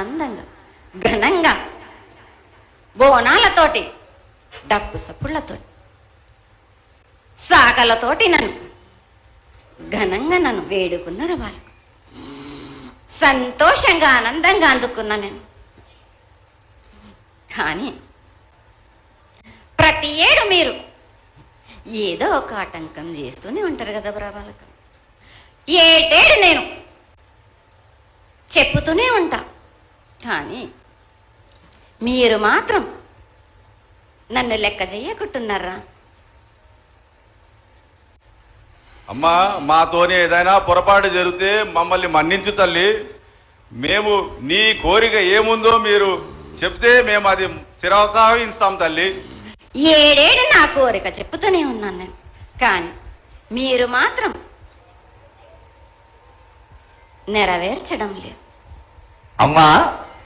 ఆనందంగా ఘనంగా బోనాలతోటి డప్పు సప్పుళ్ళతో సాకలతోటి నన్ను ఘనంగా నన్ను వేడుకున్నారు వాళ్ళు సంతోషంగా ఆనందంగా అందుకున్నా నేను. కానీ ప్రతి ఏడు మీరు ఏదో ఒక ఆటంకం చేస్తూనే ఉంటారు కదా బ్రాబాలకు ఏటేడు నేను చెప్పుతూనే ఉంటా. కానీ మీరు మాత్రం నన్ను లెక్క చేయకుంటున్నారా? అమ్మా మాతోని ఏదైనా పొరపాటు జరిగితే మమ్మల్ని మన్నించు తల్లి. మేము నీ కోరిక ఏముందో మీరు చెప్తే మేము అది శిరోత్సాహిస్తాం తల్లి. ఏడేడు నా కోరిక చెప్పుతూనే ఉన్నాను నేను. కానీ మీరు మాత్రం నెరవేర్చడం లేదు. అమ్మా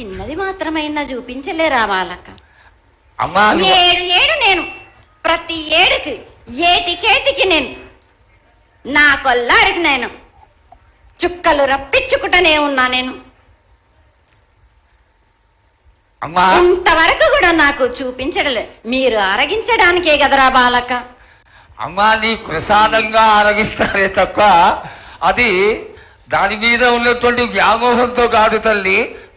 చిన్నది మాత్రమైనా చూపించలేరా బాలక అమ్మా నువ్వు- ఏడు ఏడు నేను. ప్రతి ఏడుకి ఏటికేటికి నేను. నా కొల్లారికి నేను. చుక్కలు రప్పించుకుంటూనే ఉన్నా నేను. అమ్మా. ఇంతవరకు కూడా నాకు చూపించడలే. మీరు అరగించడానికే కదరా బాలక అమ్మా నీ ప్రసాదంగా ఆరగిస్తారే తప్ప అది దాని మీద ఉన్నటువంటి వ్యామోహంతో కాదు తల్లి.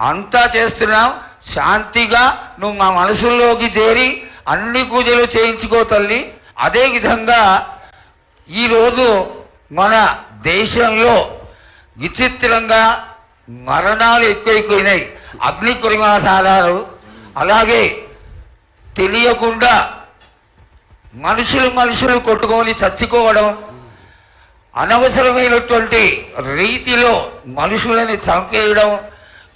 అంతా చేస్తున్నాం శాంతిగా నువ్వు మా మనసుల్లోకి చేరి అన్ని పూజలు చేయించుకో తల్లి. అదేవిధంగా ఈరోజు మన దేశంలో విచిత్రంగా మరణాలు ఎక్కువైపోయినాయి. అగ్ని కురిమాసాలు అలాగే తెలియకుండా మనుషులు మనుషులు కొట్టుకొని చచ్చిపోవడం అనవసరమైనటువంటి రీతిలో మనుషులని చంపేయడం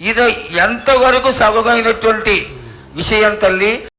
ఇది ఎంతవరకు సగమైనటువంటి విషయం తల్లి?